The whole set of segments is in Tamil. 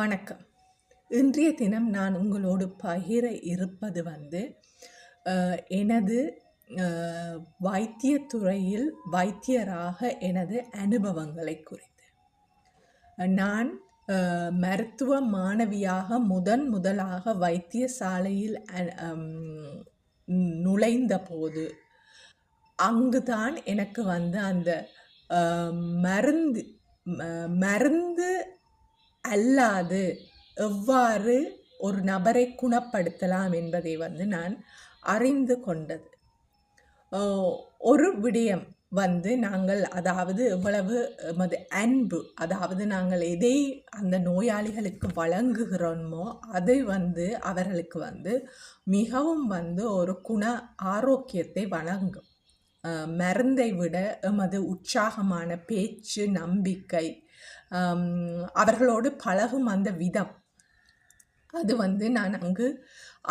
வணக்கம். இன்றைய தினம் நான் உங்களோடு பகிர இருப்பது வந்து எனது வைத்தியத்துறையில் வைத்தியராக எனது அனுபவங்களை குறித்து. நான் மருத்துவ மாணவியாக முதன் முதலாக வைத்தியசாலையில் அ- நுழைந்த போது அங்குதான் எனக்கு வந்து அந்த மருந்து ம- மருந்து அல்லாது எவ்வாறு ஒரு நபரை குணப்படுத்தலாம் என்பதை வந்து நான் அறிந்து கொண்டது. ஒரு விடயம் வந்து நாங்கள் அதாவது எவ்வளவு எமது அன்பு அதாவது நாங்கள் எதை அந்த நோயாளிகளுக்கு வழங்குகிறோமோ அதை வந்து அவர்களுக்கு வந்து மிகவும் வந்து ஒரு குண ஆரோக்கியத்தை வழங்கும். மருந்தை விட எமது உற்சாகமான பேச்சு நம்பிக்கை அவர்களோடு பழகும் அந்த விதம். அது வந்து நான் அங்கு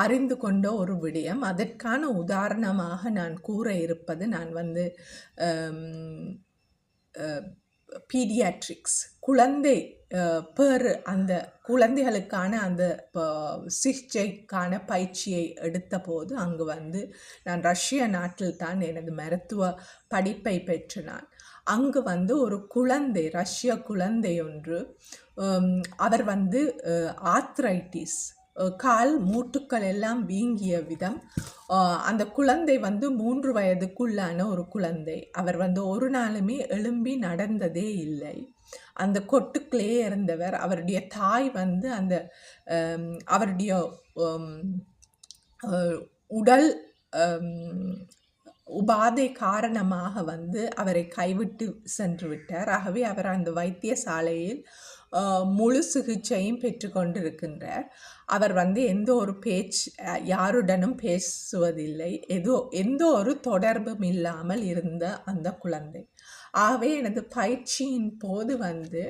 அறிந்து கொண்ட ஒரு விடயம். அதற்கான உதாரணமாக நான் கூற இருப்பது நான் வந்து பீடியாட்ரிக்ஸ். குழந்தை பேர் அந்த குழந்தைகளுக்கான அந்த சிகிச்சைக்கான பயிற்சியை எடுத்தபோது அங்கு வந்து நான் ரஷ்ய நாட்டில் தான் எனது மருத்துவ படிப்பை பெற்று நான் அங்கு வந்து ஒரு குழந்தை ரஷ்ய குழந்தை ஒன்று அவர் வந்து ஆத்ரைட்டிஸ் கால் மூட்டுக்கள் எல்லாம் வீங்கிய விதம். அந்த குழந்தை வந்து மூன்று வயதுக்குள்ளான ஒரு குழந்தை. அவர் வந்து ஒரு நாளுமே எழும்பி நடந்ததே இல்லை. அந்த கொட்டுக்களே இருந்தவர் அவருடைய தாய் வந்து அந்த அவருடைய உடல் உபாதை காரணமாக வந்து அவரை கைவிட்டு சென்று விட்டார் ஆகவே அவர் அந்த வைத்தியசாலையில் முழு சிகிச்சையும் பெற்றுக்கொண்டிருக்கின்றார். அவர் வந்து எந்த ஒரு பேச்சு யாருடனும் பேசுவதில்லை. ஏதோ எந்த ஒரு தொடர்பும் இல்லாமல் இருந்த அந்த குழந்தை. ஆகவே எனது பயிற்சியின் போது வந்து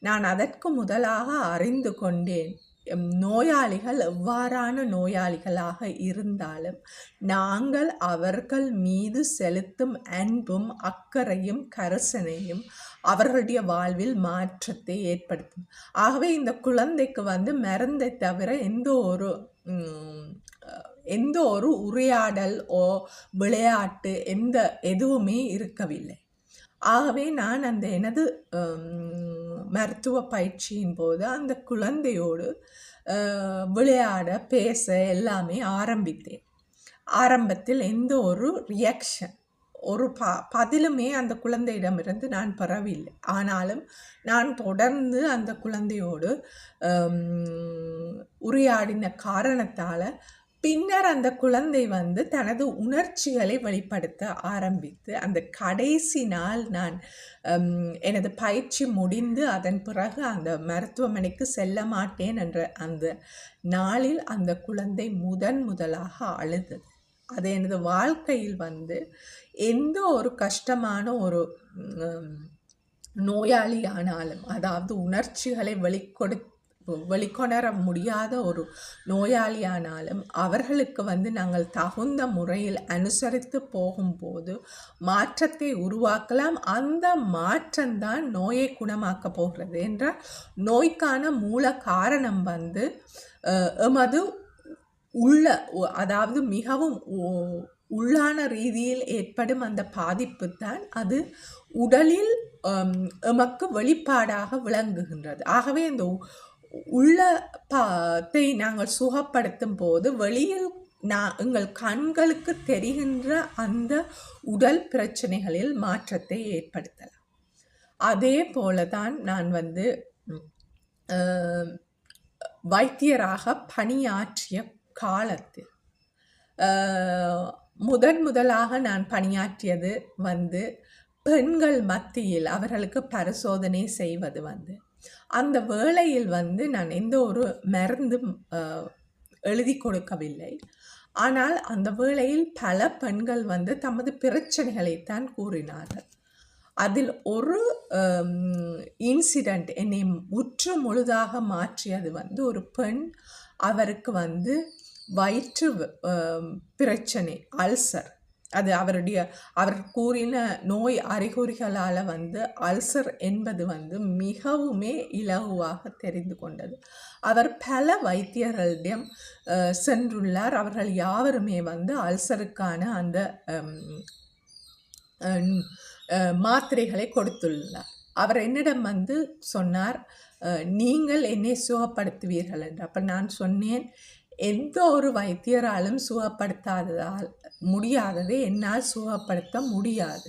நான் அதற்கு முதலாக அறிந்து கொண்டேன். நோயாளிகள் எவ்வாறான நோயாளிகளாக இருந்தாலும் நாங்கள் அவர்கள் மீது செலுத்தும் அன்பும் அக்கறையும் கரசனையும் அவர்களுடைய வாழ்வில் மாற்றத்தை ஏற்படுத்தும். ஆகவே இந்த குழந்தைக்கு வந்து மருந்தை தவிர எந்த ஒரு எந்த ஒரு உரையாடல் ஓ விளையாட்டு எந்த எதுவுமே இருக்கவில்லை. ஆகவே நான் அந்த எனது மருத்துவ பயிற்சியின் போது அந்த குழந்தையோடு விளையாட பேச எல்லாமே ஆரம்பித்தேன். ஆரம்பத்தில் எந்த ஒரு ரியாக்ஷன் ஒரு ப பதிலுமே அந்த குழந்தையிடமிருந்து நான் பெறவில்லை. ஆனாலும் நான் தொடர்ந்து அந்த குழந்தையோடு உரையாடின காரணத்தால் பின்னர் அந்த குழந்தை வந்து தனது உணர்ச்சிகளை வெளிப்படுத்த ஆரம்பித்து அந்த கடைசி நாள் நான் எனது பயிற்சி முடிந்து அதன் பிறகு அந்த மருத்துவமனைக்கு செல்ல மாட்டேன் என்ற அந்த நாளில் அந்த குழந்தை முதன் முதலாக அழுது அது எனது வாழ்க்கையில் வந்து எந்த ஒரு கஷ்டமான ஒரு நோயாளி நோயாளியானாலும் அதாவது உணர்ச்சிகளை வெளிக்கொடு வெளிக்கொணர முடியாத ஒரு நோயாளியானாலும் அவர்களுக்கு வந்து நாங்கள் தகுந்த முறையில் அனுசரித்து போகும்போது மாற்றத்தை உருவாக்கலாம். அந்த மாற்றம்தான் நோயை குணமாக்க போகிறது என்ற நோய்க்கான மூல காரணம் வந்து எமது உள்ள அதாவது மிகவும் உள்ளான ரீதியில் ஏற்படும் அந்த பாதிப்பு தான் அது உடலில் எமக்கு வெளிப்பாடாக விளங்குகின்றது. ஆகவே இந்த உள்ள பாத்தை நாங்கள் சுகப்படுத்தும் போது வெளியில் நான் எங்கள் கண்களுக்கு தெரிகின்ற அந்த உடல் பிரச்சனைகளில் மாற்றத்தை ஏற்படுத்தலாம். அதே போல தான் நான் வந்து வைத்தியராக பணியாற்றிய காலத்தில் முதன் முதலாக நான் பணியாற்றியது வந்து பெண்கள் மத்தியில் அவர்களுக்கு பரிசோதனை செய்வது வந்து அந்த வேளையில் வந்து நான் எந்த ஒரு மருந்தும் எழுதி கொடுக்கவில்லை. ஆனால் அந்த வேளையில் பல பெண்கள் வந்து தமது பிரச்சனைகளைத்தான் கூறினார்கள். அதில் ஒரு இன்சிடெண்ட் என்னை முற்று முழுதாக மாற்றியது வந்து ஒரு பெண் அவருக்கு வந்து வயிற்று பிரச்சனை அல்சர் அது அவருடைய அவர் கூறின நோய் அறிகுறிகளால் வந்து அல்சர் என்பது வந்து மிகவுமே இலகுவாக தெரிந்து கொண்டது. அவர் பல வைத்தியர்களிடம் சென்றுள்ளார். அவர்கள் யாவருமே வந்து அல்சருக்கான அந்த மாத்திரைகளை கொடுத்துள்ளார். அவர் என்னிடம் வந்து சொன்னார் நீங்கள் என்னை சுகப்படுத்துவீர்கள் என்று. அப்போ நான் சொன்னேன் எந்த ஒரு வைத்தியராலும் சுகப்படுத்தாததால் முடியாதது என்னால் சுகப்படுத்த முடியாது.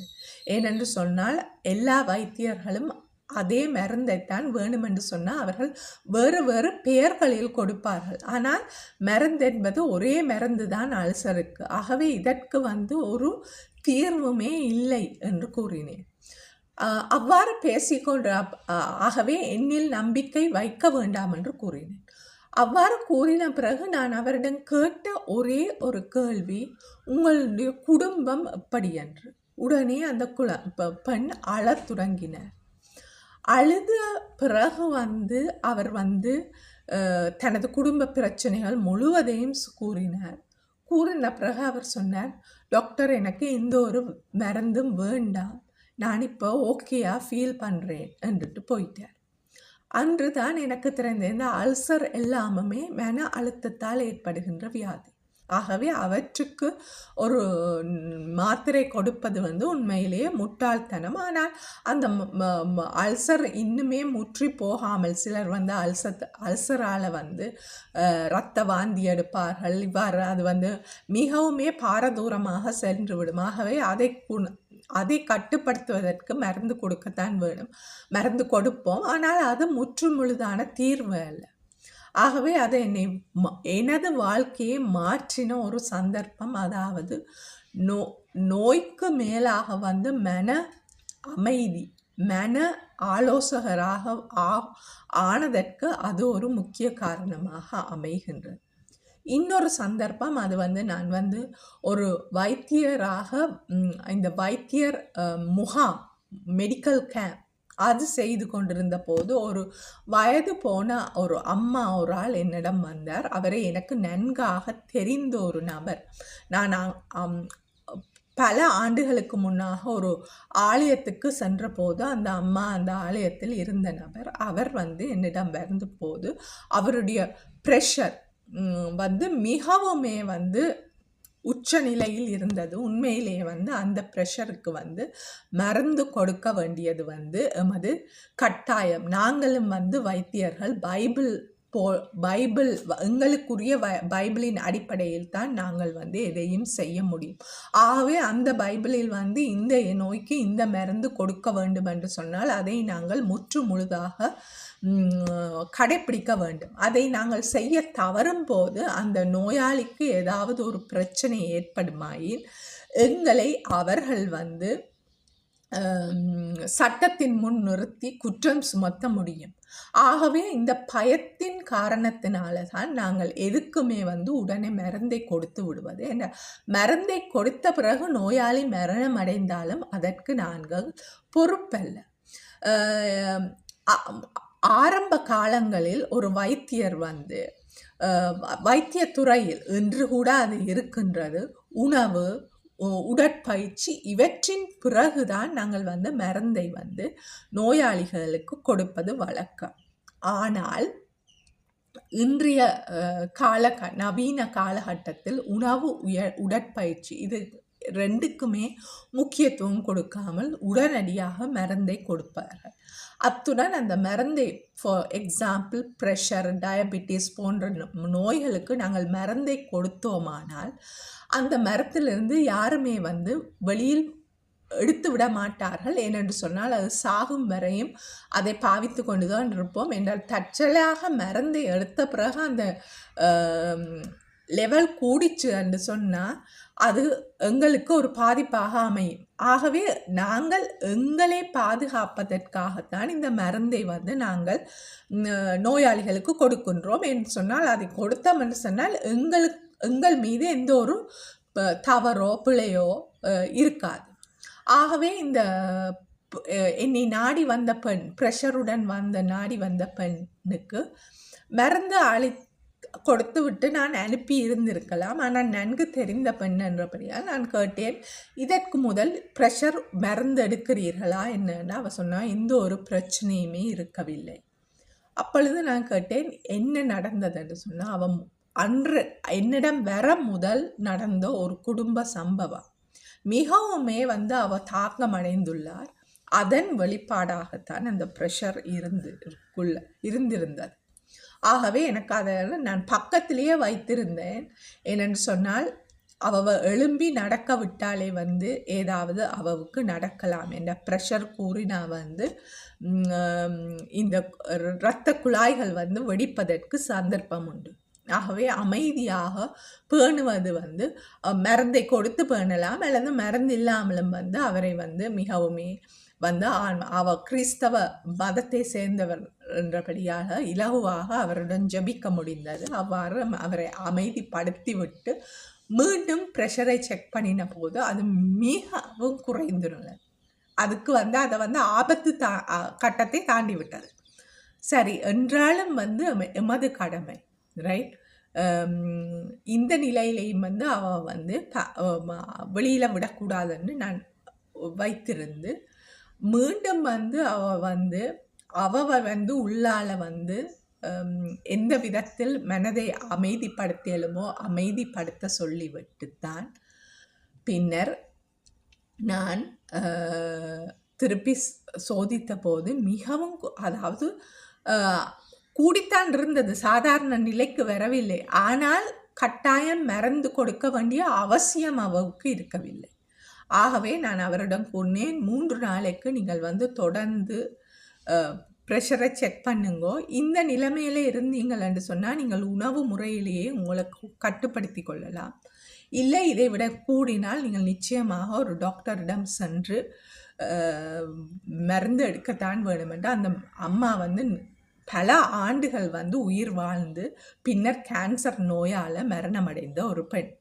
ஏனென்று சொன்னால் எல்லா வைத்தியர்களும் அதே மருந்தைத்தான் வேணுமென்று சொன்னால் அவர்கள் வேறு வேறு பெயர்களில் கொடுப்பார்கள். ஆனால் மருந்து என்பது ஒரே மருந்து தான் அல்சருக்கு. ஆகவே இதற்கு வந்து ஒரு தீர்வுமே இல்லை என்று கூறினேன். அவ்வாறு பேசிக்கொண்டு ஆகவே என்னில் நம்பிக்கை வைக்க வேண்டாம் என்று கூறினேன். அவ்வாறு கூறின பிறகு நான் அவரிடம் கேட்ட ஒரே ஒரு கேள்வி உங்களுடைய குடும்பம் எப்படி என்று உடனே அந்த குல பெண் அழத் தொடங்கினார். அழுத பிறகு வந்து அவர் வந்து தனது குடும்ப பிரச்சனைகள் முழுவதையும் கூறினார். கூறின பிறகு அவர் சொன்னார் டாக்டர் எனக்கு எந்த ஒரு மருந்தும் வேண்டாம். நான் இப்போ ஓகேயா ஃபீல் பண்ணுறேன் என்றுட்டு போயிட்டார். அன்று தான் எனக்கு தெரிந்த இந்த அல்சர் எல்லாமுமே மன அழுத்தத்தால் ஏற்படுகின்ற வியாதி. ஆகவே அவற்றுக்கு ஒரு மாத்திரை கொடுப்பது வந்து உண்மையிலேயே முட்டாள்தனம். ஆனால் அந்த அல்சர் இன்னுமே முற்றி போகாமல் சிலர் வந்து அல்சத் அல்சரால் வந்து இரத்த வாந்தி எடுப்பார்கள். இவ்வாறு அது வந்து மிகவுமே பாரதூரமாக சென்று விடும். ஆகவே அதை அதை கட்டுப்படுத்துவதற்கு மருந்து கொடுக்கத்தான் வேணும். மருந்து கொடுப்போம். ஆனால் அது முற்றுமுழுதான தீர்வு அல்ல. ஆகவே அது என்னை எனது வாழ்க்கையை மாற்றின ஒரு சந்தர்ப்பம். அதாவது நோ நோய்க்கு மேலாக வந்து மன அமைதி மன ஆலோசகராக ஆனதற்கு அது ஒரு முக்கிய காரணமாக அமைகின்றது. இன்னொரு சந்தர்ப்பம் அது வந்து நான் வந்து ஒரு வைத்தியராக இந்த வைத்தியர் முகாம் மெடிக்கல் கேம்ப் அது செய்து கொண்டிருந்த போது ஒரு வயது போன ஒரு அம்மா ஒரு ஆள் என்னிடம் வந்தார். அவரை எனக்கு நன்காக தெரிந்த ஒரு நபர். நான் பல ஆண்டுகளுக்கு முன்னாக ஒரு ஆலயத்துக்கு சென்ற போது அந்த அம்மா அந்த ஆலயத்தில் இருந்த நபர். அவர் வந்து என்னிடம் வந்த போது அவருடைய ப்ரெஷர் வந்து மிகவுமே வந்து உச்ச நிலையில் இருந்தது. உண்மையிலேயே வந்து அந்த ப்ரெஷருக்கு வந்து மறந்து கொடுக்க வேண்டியது வந்து எமது கட்டாயம். நாங்களும் வந்து வைத்தியர்கள் பைபிள் போ பைபிள் எங்களுக்குரிய வ பைபிளின் அடிப்படையில் தான் நாங்கள் வந்து எதையும் செய்ய முடியும். ஆகவே அந்த பைபிளில் வந்து இந்த நோய்க்கு இந்த மருந்து கொடுக்க வேண்டும் என்று சொன்னால் அதை நாங்கள் முற்று முழுதாக கடைப்பிடிக்க வேண்டும். அதை நாங்கள் செய்ய தவறும் போது அந்த நோயாளிக்கு ஏதாவது ஒரு பிரச்சனை ஏற்படுமாயின் எங்களை அவர்கள் வந்து சட்டத்தின் முன் நிறுத்தி குற்றம் சுமத்த முடியும். ஆகவே இந்த பயத்தின் காரணத்தினால தான் நாங்கள் எதுக்குமே வந்து உடனே மருந்தை கொடுத்து விடுவது. என்ன மருந்தை கொடுத்த பிறகு நோயாளி மரணம் அடைந்தாலும் அதற்கு நாங்கள் பொறுப்பல்ல. ஆரம்ப காலங்களில் ஒரு வைத்தியர் வந்து வைத்தியத்துறையில் இன்று கூட அது இருக்கின்றது. உணவு உடற்பயிற்சி இவற்றின் பிறகுதான் நாங்கள் வந்து மருந்தை வந்து நோயாளிகளுக்கு கொடுப்பது வழக்கம். ஆனால் இன்றைய கால நவீன காலகட்டத்தில் உணவு உய உடற்பயிற்சி இது ரெண்டுக்குமே முக்கியத்துவம் கொடுக்காமல் உடனடியாக மருந்தை கொடுப்பார்கள். அத்துடன் அந்த மருந்தை ஃபார் எக்ஸாம்பிள் ப்ரெஷர் டயபிட்டிஸ் போன்ற நோய்களுக்கு நாங்கள் மருந்தை கொடுத்தோமானால் அந்த மரத்திலிருந்து யாருமே வந்து வெளியில் எடுத்து விட மாட்டார்கள். ஏனென்று சொன்னால் அது சாகும் வரையும் அதை பாவித்து கொண்டு தான் இருப்போம். என்றால் தற்செயலாக மருந்தை எடுத்த பிறகு அந்த லெவல் கூடிச்சு என்று சொன்னால் அது எங்களுக்கு ஒரு பாதிப்பாக அமையும். ஆகவே நாங்கள் எங்களை பாதுகாப்பதற்காகத்தான் இந்த மருந்தை வந்து நாங்கள் நோயாளிகளுக்கு கொடுக்கின்றோம் என்று சொன்னால் அதை கொடுத்தோம் என்று சொன்னால் எங்களுக்கு எங்கள் மீது எந்த ஒரு தவறோ பிழையோ இருக்காது. ஆகவே இந்த என்னை நாடி வந்த பெண் ப்ரெஷருடன் வந்த நாடி வந்த பெண்ணுக்கு மருந்து அளி கொடுத்து விட்டு நான் அனுப்பி இருந்திருக்கலாம். ஆனால் நன்கு தெரிந்த பெண் என்றபடியால் நான் கேட்டேன் இதற்கு முதல் ப்ரெஷர் மருந்து எடுக்கிறீர்களா என்னன்னு அவள் சொன்னால் எந்த ஒரு பிரச்சனையுமே இருக்கவில்லை. அப்பொழுது நான் கேட்டேன் என்ன நடந்ததுன்னு? சொன்னால் அவன் அன்று என்னிடம் வர முதல் நடந்த ஒரு குடும்ப சம்பவம். மிகவுமே வந்து அவள் தாக்கம் அடைந்துள்ளார் அதன் வெளிப்பாடாகத்தான் அந்த ப்ரெஷர் இருந்து இருந்திருந்தது. ஆகவே எனக்கு அதை நான் பக்கத்திலேயே வைத்திருந்தேன். என்னென்னு சொன்னால் அவ எழும்பி நடக்க விட்டாலே வந்து ஏதாவது அவவுக்கு நடக்கலாம் என்ற ப்ரெஷர் கூறி நான் வந்து இந்த இரத்த குழாய்கள் வந்து வெடிப்பதற்கு சந்தர்ப்பம் உண்டு. ஆகவே அமைதியாக பேணுவது வந்து மருந்தை கொடுத்து பேணலாம் அல்லது மருந்து இல்லாமலும் வந்து அவரை வந்து மிகவுமே வந்து அவ கிறிஸ்தவ மதத்தை சேர்ந்தவர் என்றபடியாக இலகுவாக அவருடன் ஜெபிக்க முடிந்தது. அவ்வாறு அவரை அமைதிப்படுத்தி விட்டு மீண்டும் ப்ரெஷரை செக் பண்ணின போது அது மிகவும் குறைந்துள்ளது. அதுக்கு வந்து அதை வந்து ஆபத்து தா கட்டத்தை தாண்டி விட்டது சரி என்றாலும் வந்து எமது கடமை ரைட் இந்த நிலையிலையும் வந்து அவன் வந்து வெளியில் விடக்கூடாதுன்னு நான் வைத்திருந்து மீண்டும் வந்து அவ வந்து அவ வந்து உள்ளால வந்து எந்த விதத்தில் மனதை அமைதிப்படுத்தியலுமோ அமைதிப்படுத்த சொல்லிவிட்டுத்தான். பின்னர் நான் திருப்பி சோதித்த போது மிகவும் அதாவது கூடித்தான் இருந்தது. சாதாரண நிலைக்கு வரவில்லை. ஆனால் கட்டாயம் மறந்து கொடுக்க வேண்டிய அவசியம் அவருக்கு இருக்கவில்லை. ஆகவே நான் அவரிடம் சொன்னேன் மூன்று நாளைக்கு நீங்கள் வந்து தொடர்ந்து ப்ரெஷரை செக் பண்ணுங்கோ. இந்த நிலைமையில் இருந்தீங்கள் என்று சொன்னால் நீங்கள் உணவு முறையிலேயே உங்களுக்கு கட்டுப்படுத்தி கொள்ளலாம். இல்லை இதை விட கூடினால் நீங்கள் நிச்சயமாக ஒரு டாக்டரிடம் சென்று மருந்து எடுக்கத்தான் வேணுமென்று அந்த அம்மா வந்து பல ஆண்டுகள் வந்து உயிர் வாழ்ந்து பின்னர் கேன்சர் நோயால் மரணமடைந்த ஒரு பெண்.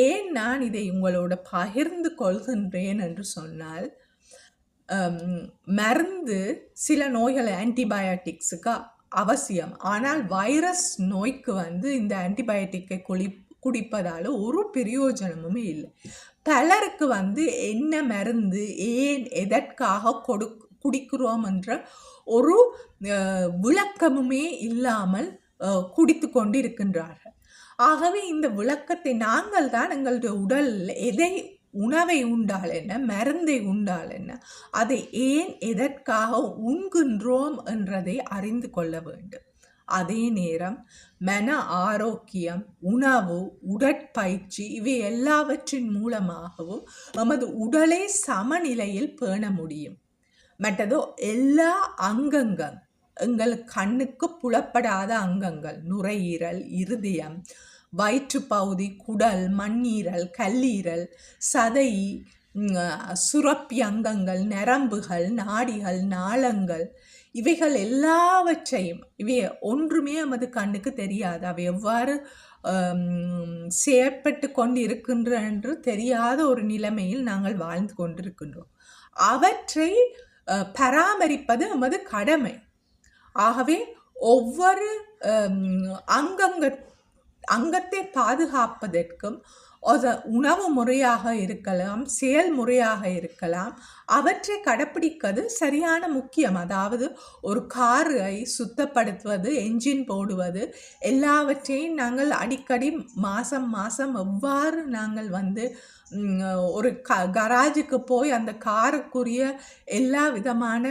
ஏன் நான் இதை உங்களோட பகிர்ந்து கொள்கின்றேன் என்று சொன்னால் மருந்து சில நோய்கள் ஆன்டிபயோட்டிக்ஸுக்கு அவசியம். ஆனால் வைரஸ் நோய்க்கு வந்து இந்த ஆன்டிபயோட்டிக்கை குளி குடிப்பதால் ஒரு பிரயோஜனமுமே இல்லை. பலருக்கு வந்து என்ன மருந்து ஏன் எதற்காக கொடு குடிக்கிறோம் என்ற ஒரு விளக்கமுமே இல்லாமல் குடித்து கொண்டு இருக்கின்றார்கள் ஆகவே இந்த விளக்கத்தை நாங்கள் தான் எங்களுடைய உடல் எதை உணவை உண்டால் என்ன மருந்தை உண்டால் என்ன அதை ஏன் எதற்காக உண்கின்றோம் என்றதை அறிந்து கொள்ள வேண்டும். அதே நேரம் மன ஆரோக்கியம் உணவு உடற்பயிற்சி இவை எல்லாவற்றின் மூலமாகவும் நமது உடலை சமநிலையில் பேண முடியும். மற்றதோ எல்லா அங்கங்கள் எங்கள் கண்ணுக்கு புலப்படாத அங்கங்கள் நுரையீரல் இருதயம் வயிற்றுப்பகுதி குடல் மண்ணீரல் கல்லீரல் சதை சுரப்பி அங்கங்கள் நரம்புகள் நாடிகள் நாளங்கள் இவைகள் எல்லாவற்றையும் இவை ஒன்றுமே நமது கண்ணுக்கு தெரியாது. அவை எவ்வாறு செயற்பட்டு கொண்டு இருக்கின்ற என்று தெரியாத ஒரு நிலைமையில் நாங்கள் வாழ்ந்து கொண்டிருக்கின்றோம். அவற்றை பராமரிப்பது நமது கடமை. ஆகவே ஒவ்வொரு அங்கங்க அங்கத்தை பாதுகாப்பதற்கும் அது உணவு முறையாக இருக்கலாம் செயல்முறையாக இருக்கலாம் அவற்றை கடைப்பிடிக்கிறது சரியான முக்கியம். அதாவது ஒரு காரை சுத்தப்படுத்துவது என்ஜின் போடுவது எல்லாவற்றையும் நாங்கள் அடிக்கடி மாதம் மாதம் எவ்வாறு நாங்கள் வந்து ஒரு க கராஜுக்கு போய் அந்த காருக்குரிய எல்லா விதமான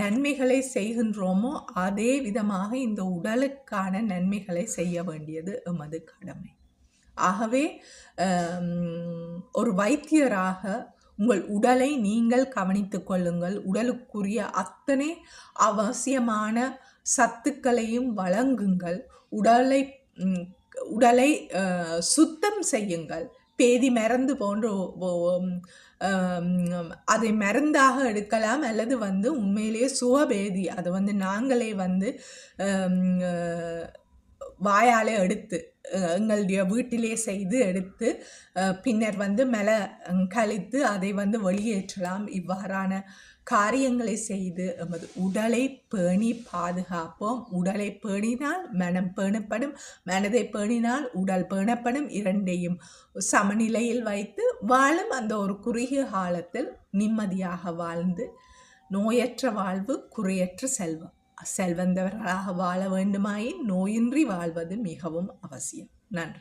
நன்மைகளை செய்கின்றோமோ அதே விதமாக இந்த உடலுக்கான நன்மைகளை செய்ய வேண்டியது எமது கடமை. ஆகவே ஒரு வைத்தியராக உங்கள் உடலை நீங்கள் கவனித்து கொள்ளுங்கள். உடலுக்குரிய அத்தனை அவசியமான சத்துக்களையும் வழங்குங்கள். உடலை உடலை சுத்தம் செய்யுங்கள். பேதி மறந்து போன்ற அதை மருந்தாக எடுக்கலாம் அல்லது வந்து உண்மையிலேயே சுவபேதி அது வந்து நாங்களே வந்து வாயாலே எடுத்து எங்களுடைய வீட்டிலே செய்து எடுத்து பின்னர் வந்து மெல கழித்து அதை வந்து வெளியேற்றலாம். இவ்வாறான காரியங்களை செய்து எமது உடலை பேணி பாதுகாப்போம். உடலை பேணினால் மனம் பேணப்படும் மனதை பேணினால் உடல் பேணப்படும். இரண்டையும் சமநிலையில் வைத்து வாழும் அந்த ஒரு குறுகிய காலத்தில் நிம்மதியாக வாழ்ந்து நோயற்ற வாழ்வு குறையற்ற செல்வம். செல்வந்தவர்களாக வாழ வேண்டுமாயின் நோயின்றி வாழ்வது மிகவும் அவசியம். நன்றி.